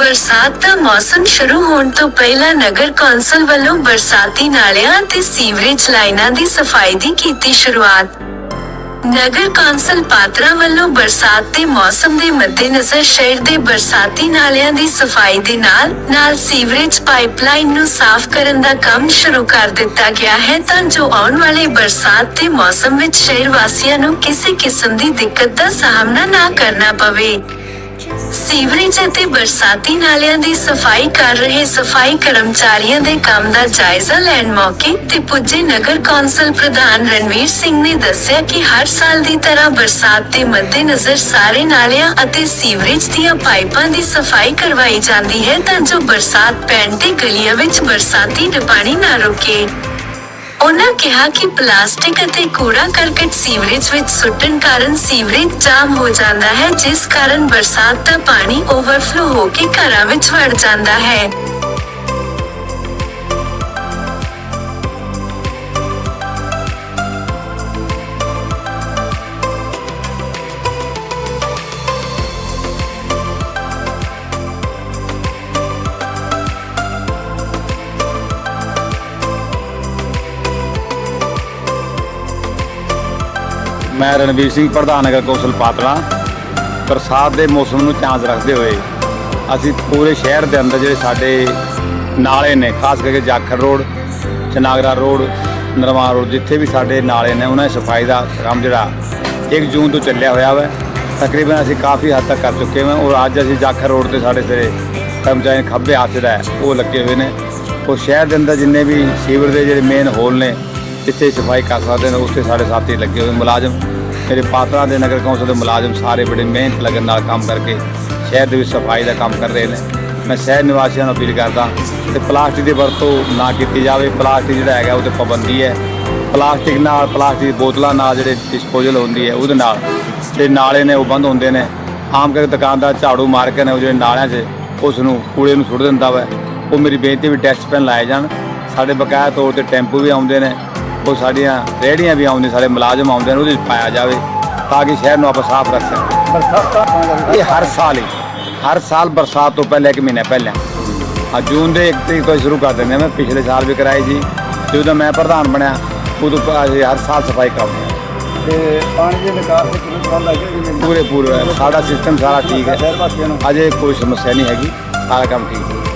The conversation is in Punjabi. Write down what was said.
ਬਰਸਾਤ ਦਾ ਮੌਸਮ ਸ਼ੁਰੂ ਹੋਣ ਤੋਂ ਪਹਿਲਾਂ ਨਗਰ ਕੌਂਸਲ ਵੱਲੋਂ ਬਰਸਾਤੀ ਨਾਲਿਆਂ ਅਤੇ ਸੀਵਰੇਜ ਲਾਈਨਾਂ ਦੀ ਸਫ਼ਾਈ ਦੀ ਕੀਤੀ ਸ਼ੁਰੂਆਤ। ਨਗਰ ਕੌਂਸਲ ਪਾਤਰਾ ਵੱਲੋਂ ਬਰਸਾਤ ਦੇ ਮੌਸਮ ਦੇ ਮੱਦੇਨਜ਼ਰ ਸ਼ਹਿਰ ਦੇ ਬਰਸਾਤੀ ਨਾਲਿਆਂ ਦੀ ਸਫ਼ਾਈ ਦੇ ਨਾਲ ਨਾਲ ਸੀਵਰੇਜ ਪਾਈਪਲਾਈਨ ਨੂੰ ਸਾਫ਼ ਕਰਨ ਦਾ ਕੰਮ ਸ਼ੁਰੂ ਕਰ ਦਿੱਤਾ ਗਿਆ ਹੈ ਤਾਂ ਜੋ ਆਉਣ ਵਾਲੇ ਬਰਸਾਤ ਦੇ ਮੌਸਮ ਵਿੱਚ ਸ਼ਹਿਰ ਵਾਸੀਆਂ ਨੂੰ ਕਿਸੇ ਕਿਸਮ ਦੀ ਦਿੱਕਤ ਦਾ ਸਾਹਮਣਾ ਨਾ ਕਰਨਾ ਪਵੇ। ਸੀਵਰੇਜ ਅਤੇ ਬਰਸਾਤੀ ਨਾਲਿਆਂ ਦੀ ਸਫ਼ਾਈ ਕਰ ਰਹੇ ਸਫ਼ਾਈ ਕਰਮਚਾਰੀਆਂ ਦੇ ਕੰਮ ਦਾ ਜਾਇਜ਼ਾ ਲੈਣ ਮੌਕੇ ਤੇ ਪੁੱਜੇ ਨਗਰ ਕੌਂਸਲ ਪ੍ਰਧਾਨ ਰਣਵੀਰ ਸਿੰਘ ਨੇ ਦੱਸਿਆ ਕਿ ਹਰ ਸਾਲ ਦੀ ਤਰ੍ਹਾਂ ਬਰਸਾਤ ਦੇ ਮੱਦੇਨਜ਼ਰ ਸਾਰੇ ਨਾਲਿਆਂ ਅਤੇ ਸੀਵਰੇਜ ਦੀਆਂ ਪਾਈਪਾਂ ਦੀ ਸਫ਼ਾਈ ਕਰਵਾਈ ਜਾਂਦੀ ਹੈ ਤਾਂ ਜੋ ਬਰਸਾਤ ਪੈਣ ਤੇ ਗਲੀਆਂ ਵਿੱਚ ਬਰਸਾਤੀ ਪਾਣੀ ਨਾ ਰੁਕੇ। ਉਹਨਾਂ ਕਿਹਾ ਕਿ ਪਲਾਸਟਿਕ ਅਤੇ ਕੂੜਾ ਕਰਕਟ ਸੀਵਰੇਜ ਵਿੱਚ ਸੁੱਟਣ ਕਾਰਨ ਸੀਵਰੇਜ ਜਾਮ ਹੋ ਜਾਂਦਾ ਹੈ, ਜਿਸ ਕਾਰਨ ਬਰਸਾਤ ਦਾ ਪਾਣੀ ਓਵਰਫਲੋ ਹੋ ਕੇ ਘਰਾਂ ਵਿੱਚ ਵੜ ਜਾਂਦਾ ਹੈ। ਮੈਂ ਰਣਵੀਰ ਸਿੰਘ, ਪ੍ਰਧਾਨ ਨਗਰ ਕੌਂਸਲ ਪਾਤੜਾ ਬਰਸਾਤ ਦੇ ਮੌਸਮ ਨੂੰ ਧਿਆਨ 'ਚ ਰੱਖਦੇ ਹੋਏ ਅਸੀਂ ਪੂਰੇ ਸ਼ਹਿਰ ਦੇ ਅੰਦਰ ਜਿਹੜੇ ਸਾਡੇ ਨਾਲੇ ਨੇ, ਖਾਸ ਕਰਕੇ Jakhar road, Chanagra road Narwan road, ਜਿੱਥੇ ਵੀ ਸਾਡੇ ਨਾਲੇ ਨੇ, ਉਹਨਾਂ ਦੀ ਸਫ਼ਾਈ ਦਾ ਕੰਮ ਜਿਹੜਾ 1 ਜੂਨ ਤੋਂ ਚੱਲਿਆ ਹੋਇਆ ਵਾ। ਤਕਰੀਬਨ ਅਸੀਂ ਕਾਫੀ ਹੱਦ ਤੱਕ ਕਰ ਚੁੱਕੇ ਹਾਂ ਔਰ ਅੱਜ ਅਸੀਂ ਜਾਖੜ ਰੋਡ ਤੇ ਸਾਡੇ ਸਿਰੇ ਕਰਮਚਾਰੀ ਖੱਬੇ ਹੱਥ ਦਾ ਉਹ ਲੱਗੇ ਹੋਏ ਨੇ। ਉਹ ਸ਼ਹਿਰ ਦੇ ਅੰਦਰ ਜਿੰਨੇ ਵੀ ਸੀਵਰ ਦੇ ਜਿਹੜੇ ਮੇਨ ਹੋਲ ਨੇ ਜਿੱਥੇ ਸਫ਼ਾਈ ਕਰ ਸਕਦੇ ਨੇ, ਉੱਥੇ ਸਾਡੇ ਸਾਥੀ ਲੱਗੇ ਹੋਏ ਮੁਲਾਜ਼ਮ। ਮੇਰੇ ਪਾਤਰਾਂ ਦੇ ਨਗਰ ਕੌਂਸਲ ਦੇ ਮੁਲਾਜ਼ਮ ਸਾਰੇ ਬੜੇ ਮਿਹਨਤ ਲਗਨ ਨਾਲ ਕੰਮ ਕਰਕੇ ਸ਼ਹਿਰ ਦੇ ਵਿੱਚ ਸਫ਼ਾਈ ਦਾ ਕੰਮ ਕਰ ਰਹੇ ਨੇ। ਮੈਂ ਸ਼ਹਿਰ ਨਿਵਾਸੀਆਂ ਨੂੰ ਅਪੀਲ ਕਰਦਾ ਕਿ ਪਲਾਸਟਿਕ ਦੀ ਵਰਤੋਂ ਨਾ ਕੀਤੀ ਜਾਵੇ। ਪਲਾਸਟਿਕ ਜਿਹੜਾ ਹੈਗਾ ਉਹ ਤੇ ਪਾਬੰਦੀ ਹੈ। ਪਲਾਸਟਿਕ ਨਾਲ, ਪਲਾਸਟਿਕ ਦੀ ਬੋਤਲਾਂ ਨਾਲ ਜਿਹੜੇ ਡਿਸਪੋਜ਼ਲ ਹੁੰਦੀ ਹੈ, ਉਹਦੇ ਨਾਲ ਤੇ ਨਾਲੇ ਨੇ ਉਹ ਬੰਦ ਹੁੰਦੇ ਨੇ। ਆਮ ਕਰਕੇ ਦੁਕਾਨਦਾਰ ਝਾੜੂ ਮਾਰ ਕੇ ਨੇ ਉਹ ਜਿਹੜੇ ਨਾਲਿਆਂ 'ਚ, ਉਸ ਨੂੰ ਕੂੜੇ ਨੂੰ ਸੁੱਟ ਦਿੰਦਾ ਵਾ। ਉਹ ਮੇਰੀ ਬੇਨਤੀ ਵੀ ਡਸਟਬਿਨ ਲਾਏ ਜਾਣ। ਸਾਡੇ ਬਕਾਇਆ ਤੌਰ ਤੇ ਟੈਂਪੂ ਵੀ ਆਉਂਦੇ ਨੇ। ਉਹ ਸਾਡੀਆਂ ਰੇਹੜੀਆਂ ਵੀ ਆਉਂਦੀਆਂ ਸਾਡੇ ਮੁਲਾਜ਼ਮ ਆਉਂਦੇ ਨੇ ਉਹਦੇ 'ਚ ਪਾਇਆ ਜਾਵੇ ਤਾਂ ਕਿ ਸ਼ਹਿਰ ਨੂੰ ਆਪਾਂ ਸਾਫ਼ ਰੱਖ ਸਕੀਏ ਇਹ ਹਰ ਸਾਲ ਹੀ ਹਰ ਸਾਲ ਬਰਸਾਤ ਤੋਂ ਪਹਿਲੇ ਇੱਕ ਮਹੀਨਾ ਪਹਿਲਾਂ। ਆ ਜੂਨ ਦੇ 1 ਤਰੀਕ ਤੋਂ ਹੀ ਸ਼ੁਰੂ ਕਰ ਦਿੰਦੇ ਹਾਂ ਮੈਂ ਪਿਛਲੇ ਸਾਲ ਵੀ ਕਰਾਈ ਸੀ। ਜਦੋਂ ਮੈਂ ਪ੍ਰਧਾਨ ਬਣਿਆ ਉਦੋਂ ਤੋਂ ਅਸੀਂ ਹਰ ਸਾਲ ਸਫ਼ਾਈ ਕਰਾਉਂਦੇ ਹਾਂ। ਤੇ ਪਾਣੀ ਦੇ ਨਿਕਾਸ ਦੇ ਕਿੰਨੇ ਪ੍ਰਬੰਧ ਜੀ ਪੂਰੇ ਪੂਰੇ ਸਾਡਾ ਸਿਸਟਮ ਸਾਰਾ ਠੀਕ ਹੈ। ਅਜੇ ਕੋਈ ਸਮੱਸਿਆ ਨਹੀਂ ਹੈਗੀ ਸਾਰਾ ਕੰਮ ਠੀਕ ਹੈ।